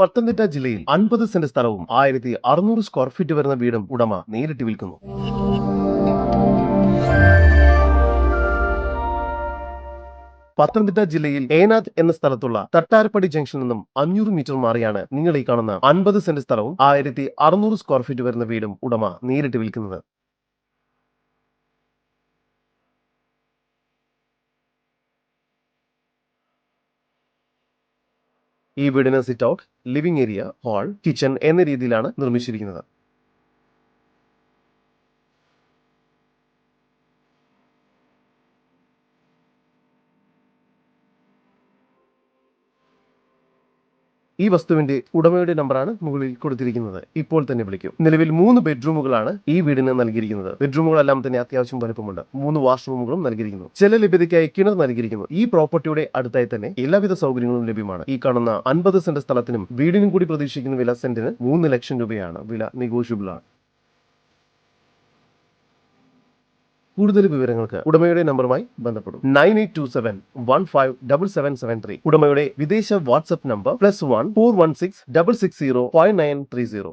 പത്തനംതിട്ട ജില്ലയിൽ അൻപത് സെന്റ് സ്ഥലവും ആയിരത്തി അറുന്നൂറ് സ്ക്വയർ ഫീറ്റ് വരുന്ന വീടും ഉടമ നേരിട്ട് വിൽക്കുന്നു. പത്തനംതിട്ട ജില്ലയിൽ ഏനാഥ് എന്ന സ്ഥലത്തുള്ള തട്ടാരപ്പടി ജംഗ്ഷനിൽ നിന്നും അഞ്ഞൂറ് മീറ്റർ മാറിയാണ് നിങ്ങൾ ഈ കാണുന്ന അൻപത് സെന്റ് സ്ഥലവും ആയിരത്തി അറുന്നൂറ് സ്ക്വയർ ഫീറ്റ് വരുന്ന വീടും ഉടമ നേരിട്ട് വിൽക്കുന്നത്. ഈ വീടിന് sit out living area hall kitchen എന്ന രീതിയിലാണ് നിർമ്മിച്ചിരിക്കുന്നത്. ഈ വസ്തുവിന്റെ ഉടമയുടെ നമ്പറാണ് മുകളിൽ കൊടുത്തിരിക്കുന്നത്. ഇപ്പോൾ തന്നെ വിളിക്കും. നിലവിൽ മൂന്ന് ബെഡ്റൂമുകളാണ് ഈ വീടിന് നൽകിയിരിക്കുന്നത്. ബെഡ്റൂമുകളെല്ലാം തന്നെ അത്യാവശ്യം വലുപ്പമുണ്ട്. മൂന്ന് വാഷ്റൂമുകളും നൽകിയിരിക്കുന്നു. ചില ലഭ്യതയ്ക്കായി കിണർ നൽകിയിരിക്കുന്നു. ഈ പ്രോപ്പർട്ടിയുടെ അടുത്തായി തന്നെ എല്ലാവിധ സൗകര്യങ്ങളും ലഭ്യമാണ്. ഈ കാണുന്ന അൻപത് സെന്റ് സ്ഥലത്തിനും വീടിനും കൂടി പ്രതീക്ഷിക്കുന്ന വില സെന്റിന് മൂന്ന് ലക്ഷം രൂപയാണ്. വില നെഗോഷ്യബിൾ ആണ് കൂടുതൽ വിവരങ്ങൾക്ക് ഉടമയുടെ നമ്പറുമായി ബന്ധപ്പെടും. Nine eight two seven one five double seven seven three. ഉടമയുടെ വിദേശ WhatsApp number plus one four one six double six zero five nine three zero.